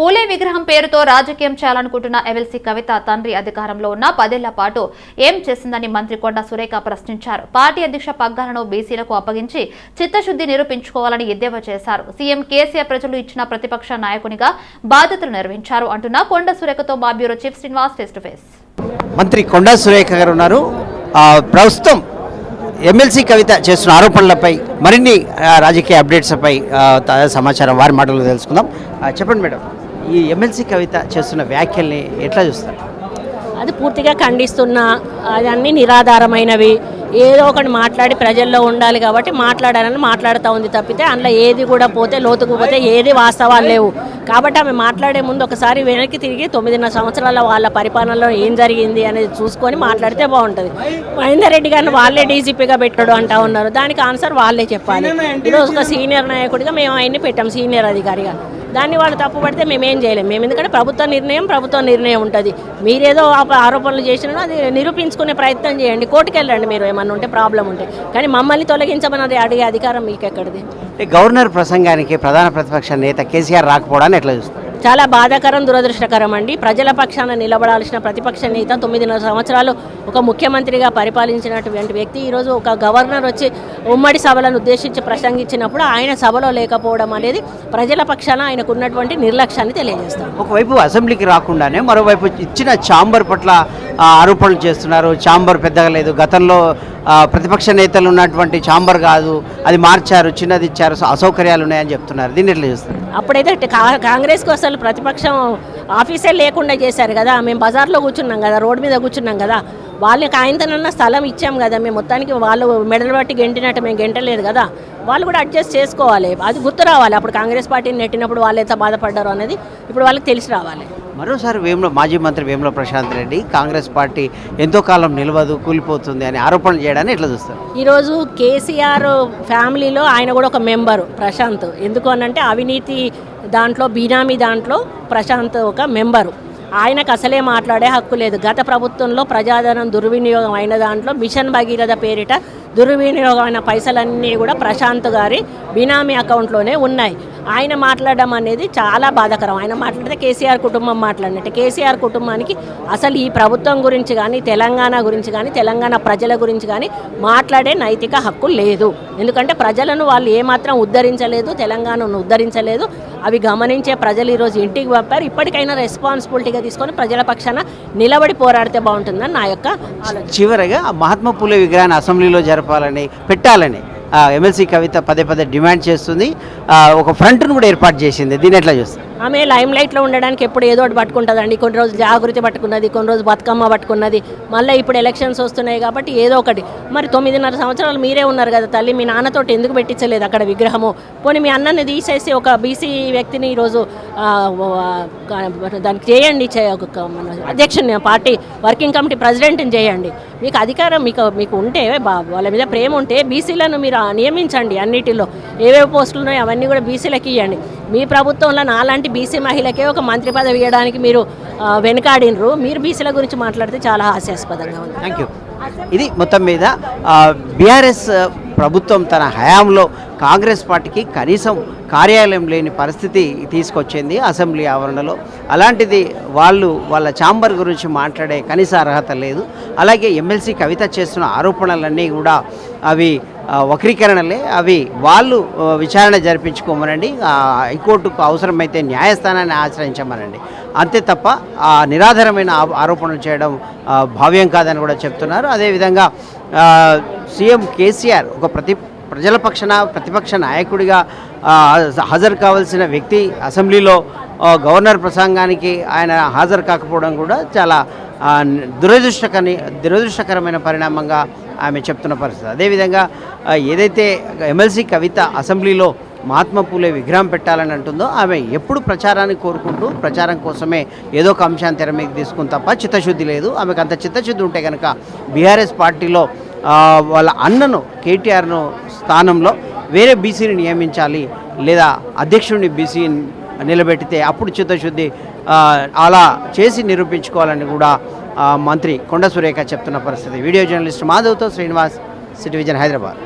పూలే విగ్రహం పేరుతో రాజకీయం చేయాలనుకుంటున్న ఎమ్మెల్సీ కవిత తండ్రి అధికారంలో ఉన్న పదేళ్ళ పాటు ఏం చేసిందని మంత్రి కొండ సురేఖ ప్రశ్నించారు. పార్టీ అధ్యక్ష పగ్గాలను బీసీలకు అప్పగించి చిత్తశుద్ధి నిరూపించుకోవాలని ఎద్దేవా చేశారు. సీఎం కేసీఆర్ ప్రజలు ఇచ్చిన ప్రతిపక్ష నాయకునిగా బాధ్యతలు నిర్వహించారు అంటున్న కొండ సురేఖతో మా bureau chief Srinivas face to face మంత్రి కొండా సురేఖ గారు ఉన్నారు. ప్రస్తుతం ఎమ్మెల్సీ కవిత చేస్తున్న ఆరోపణలపై మరిన్ని రాజకీయ అప్డేట్స్పై సమాచారం వారి మాటలు తెలుసుకుందాం. చెప్పండి మేడం. ఈ ఎమ్మెల్సీ కవిత చేస్తున్న వ్యాఖ్యల్ని ఎట్లా చూస్తారు? అది పూర్తిగా ఖండిస్తున్నా అదన్నీ నిరాధారమైనవి. ఏదో ఒకటి మాట్లాడి ప్రజల్లో ఉండాలి కాబట్టి మాట్లాడాలని మాట్లాడుతూ ఉంది తప్పితే అందులో ఏది కూడా పోతే లోతుకు పోతే ఏది వాస్తవాలు లేవు. కాబట్టి ఆమె మాట్లాడే ముందు ఒకసారి వెనక్కి తిరిగి తొమ్మిదిన్నర సంవత్సరాల వాళ్ళ పరిపాలనలో ఏం జరిగింది అనేది చూసుకొని మాట్లాడితే బాగుంటుంది. మహేందర్ రెడ్డి గారిని వాళ్ళే డీజీపీగా పెట్టాడు అంటా ఉన్నారు. దానికి ఆన్సర్ వాళ్ళే చెప్పాలి. ఈరోజు ఒక సీనియర్ నాయకుడిగా మేము ఆయన్ని పెట్టాం సీనియర్ అధికారిగా. దాన్ని వాళ్ళు తప్పు పడితే మేమేం చేయలేం. మేము ఎందుకంటే ప్రభుత్వ నిర్ణయం ప్రభుత్వ నిర్ణయం ఉంటుంది. మీరేదో ఆప- ఆరోపణలు చేసినా అది నిరూపించుకునే ప్రయత్నం చేయండి. కోర్టుకు వెళ్ళండి మీరు ఏమన్నా ఉంటే ప్రాబ్లం ఉంటే. కానీ మమ్మల్ని తొలగించమన్నది అడిగే అధికారం మీకు ఎక్కడిది గవర్నర్ ప్రసంగానికి ప్రధాన ప్రతిపక్ష నేత కేసీఆర్ రాకపోవడాన్ని ఎట్లా చూస్తారు? చాలా బాధాకరం దురదృష్టకరం అండి. ప్రజల పక్షాన నిలబడాల్సిన ప్రతిపక్ష నేత తొమ్మిదిన్నర సంవత్సరాలు ఒక ముఖ్యమంత్రిగా పరిపాలించినటువంటి వ్యక్తి. ఈరోజు ఒక గవర్నర్ వచ్చి ఉమ్మడి సభలను ఉద్దేశించి ప్రసంగించినప్పుడు ఆయన సభలో లేకపోవడం అనేది ప్రజల పక్షాన ఆయనకు ఉన్నటువంటి నిర్లక్ష్యాన్ని తెలియజేస్తారు ఒకవైపు అసెంబ్లీకి రాకుండానే మరోవైపు ఇచ్చిన ఛాంబర్ పట్ల ఆరోపణలు చేస్తున్నారు. ఛాంబర్ పెద్దగా లేదు. గతంలో ప్రతిపక్ష నేతలు ఉన్నటువంటి ఛాంబర్ కాదు. అది మార్చారు చిన్నది ఇచ్చారు అసౌకర్యాలు ఉన్నాయని చెప్తున్నారు. దీన్ని ఎట్లా అప్పుడైతే కా- కాంగ్రెస్కి అసలు ప్రతిపక్షం ఆఫీసే లేకుండా చేశారు కదా. మేము బజార్లో కూర్చున్నాం కదా రోడ్డు మీద కూర్చున్నాం కదా. వాళ్ళకి ఆయనతోనన్న స్థలం ఇచ్చాం కదా మేము మొత్తానికి వాళ్ళు మెడలు బట్టి గెంటినట్టు మేము గెంటలేదు కదా వాళ్ళు కూడా అడ్జస్ట్ చేసుకోవాలి. అది గుర్తు రావాలి. అప్పుడు కాంగ్రెస్ పార్టీని నెట్టినప్పుడు వాళ్ళు ఎంత బాధపడ్డారు అనేది ఇప్పుడు వాళ్ళకి తెలిసి రావాలి. మరోసారి వేముల మాజీ మంత్రి వేముల ప్రశాంత్ రెడ్డి కాంగ్రెస్ పార్టీ ఎంతో కాలం నిలవదు కూలిపోతుంది అని ఆరోపణలు చేయడాన్ని ఎట్లా చూస్తారు? ఈరోజు కేసీఆర్ ఫ్యామిలీలో ఆయన కూడా ఒక మెంబరు ప్రశాంత్. ఎందుకు అనంటే అవినీతి దాంట్లో బీనామీ దాంట్లో ప్రశాంత్ ఒక మెంబరు. ఆయనకు అసలే మాట్లాడే హక్కు లేదు. గత ప్రభుత్వంలో ప్రజాధనం దుర్వినియోగం అయిన దాంట్లో మిషన్ భగీరథ పేరిట దుర్వినియోగమైన పైసలన్నీ కూడా ప్రశాంత్ గారి బినామీ అకౌంట్లోనే ఉన్నాయి. ఆయన మాట్లాడడం అనేది చాలా బాధాకరం. ఆయన మాట్లాడితే కేసీఆర్ కుటుంబం మాట్లాడినట్టు. కేసీఆర్ కుటుంబానికి అసలు ఈ ప్రభుత్వం గురించి కానీ తెలంగాణ గురించి కానీ తెలంగాణ ప్రజల గురించి కానీ మాట్లాడే నైతిక హక్కు లేదు. ఎందుకంటే ప్రజలను వాళ్ళు ఏమాత్రం ఉద్ధరించలేదు తెలంగాణను ఉద్ధరించలేదు. అవి గమనించే ప్రజలు ఈరోజు ఇంటికి పంపారు. ఇప్పటికైనా రెస్పాన్సిబిలిటీగా తీసుకొని ప్రజల పక్షాన నిలబడి పోరాడితే బాగుంటుందని నా యొక్క చివరగా మహాత్మా పూలే విగ్రహాన్ని అసెంబ్లీలో జరపాలని పెట్టాలని ఎమ్మెల్సీ కవిత పదే పదే డిమాండ్ చేస్తుంది. ఒక ఫ్రంట్ను కూడా ఏర్పాటు చేసింది. దీని ఎట్లా చూస్తుంది ఆమె లైమ్ లైట్లో ఉండడానికి ఎప్పుడు ఏదో ఒకటి పట్టుకుంటుందండి. కొన్ని రోజులు జాగృతి పట్టుకున్నది కొన్ని రోజు బతుకమ్మ పట్టుకున్నది. మళ్ళీ ఇప్పుడు ఎలక్షన్స్ వస్తున్నాయి కాబట్టి ఏదో ఒకటి. మరి తొమ్మిదిన్నర సంవత్సరాలు మీరే ఉన్నారు కదా తల్లి. మీ నాన్నతోటి ఎందుకు పెట్టించలేదు అక్కడ విగ్రహము? పోనీ మీ అన్నని తీసేసి ఒక బీసీ వ్యక్తిని ఈరోజు దానికి చేయండి. చే- ఒక మన అధ్యక్షుని పార్టీ వర్కింగ్ కమిటీ ప్రెసిడెంట్ని చేయండి. మీకు అధికారం మీకు మీకు ఉంటే బా- వాళ్ళ మీద ప్రేమ ఉంటే బీసీలను మీరు నియమించండి అన్నిటిలో. ఏవేవి పోస్టులు ఉన్నాయో అవన్నీ కూడా బీసీలకు ఇవ్వండి మీ ప్రభుత్వంలో నాలాంటి బీసీ మహిళకే ఒక మంత్రి పదవి ఇవ్వడానికి మీరు వెనుకాడినరు మీరు బీసీల గురించి మాట్లాడితే చాలా హాస్యాస్పదంగా ఉంది. థ్యాంక్ యూ ఇది మొత్తం మీద బీఆర్ఎస్ ప్రభుత్వం తన హయాంలో కాంగ్రెస్ పార్టీకి కనీసం కార్యాలయం లేని పరిస్థితి తీసుకొచ్చింది అసెంబ్లీ ఆవరణలో. అలాంటిది వాళ్ళు వాళ్ళ ఛాంబర్ గురించి మాట్లాడే కనీస అర్హత లేదు. అలాగే ఎమ్మెల్సీ కవిత చేస్తున్న ఆరోపణలన్నీ కూడా అవి వక్రీకరణలే. అవి వాళ్ళు విచారణ జరిపించుకోమనండి. హైకోర్టుకు అవసరమైతే న్యాయస్థానాన్ని ఆశ్రయించమనండి. అంతే తప్ప ఆ నిరాధారమైన ఆ- ఆరోపణలు చేయడం భావ్యం కాదని కూడా చెప్తున్నారు. అదేవిధంగా సీఎం కేసీఆర్ ఒక ప్రతి ప్రజల పక్షన ప్రతిపక్ష నాయకుడిగా హాజరు కావాల్సిన వ్యక్తి అసెంబ్లీలో గవర్నర్ ప్రసంగానికి ఆయన హాజరు కాకపోవడం కూడా చాలా దురదృష్టకని దురదృష్టకరమైన పరిణామంగా ఆమె చెప్తున్న పరిస్థితి. అదేవిధంగా ఏదైతే ఎమ్మెల్సీ కవిత అసెంబ్లీలో మహాత్మా పూలే విగ్రహం పెట్టాలని అంటుందో ఆమె ఎప్పుడు ప్రచారాన్ని కోరుకుంటూ ప్రచారం కోసమే ఏదో ఒక అంశాన్ని తెర మీద తీసుకుని తప్ప చిత్తశుద్ధి లేదు. ఆమెకు అంత చిత్తశుద్ధి ఉంటే కనుక బీఆర్ఎస్ పార్టీలో వాళ్ళ అన్నను కేటీఆర్ను స్థానంలో వేరే బీసీని నియమించాలి లేదా అధ్యక్షుడిని బీసీ నిలబెట్టితే అప్పుడు చిత్తశుద్ధి అలా చేసి నిరూపించుకోవాలని కూడా మంత్రి కొండ సురేఖ చెప్తున్న పరిస్థితి. వీడియో జర్నలిస్ట్ మాధవ్తో శ్రీనివాస్ సిటివిజన్ హైదరాబాద్.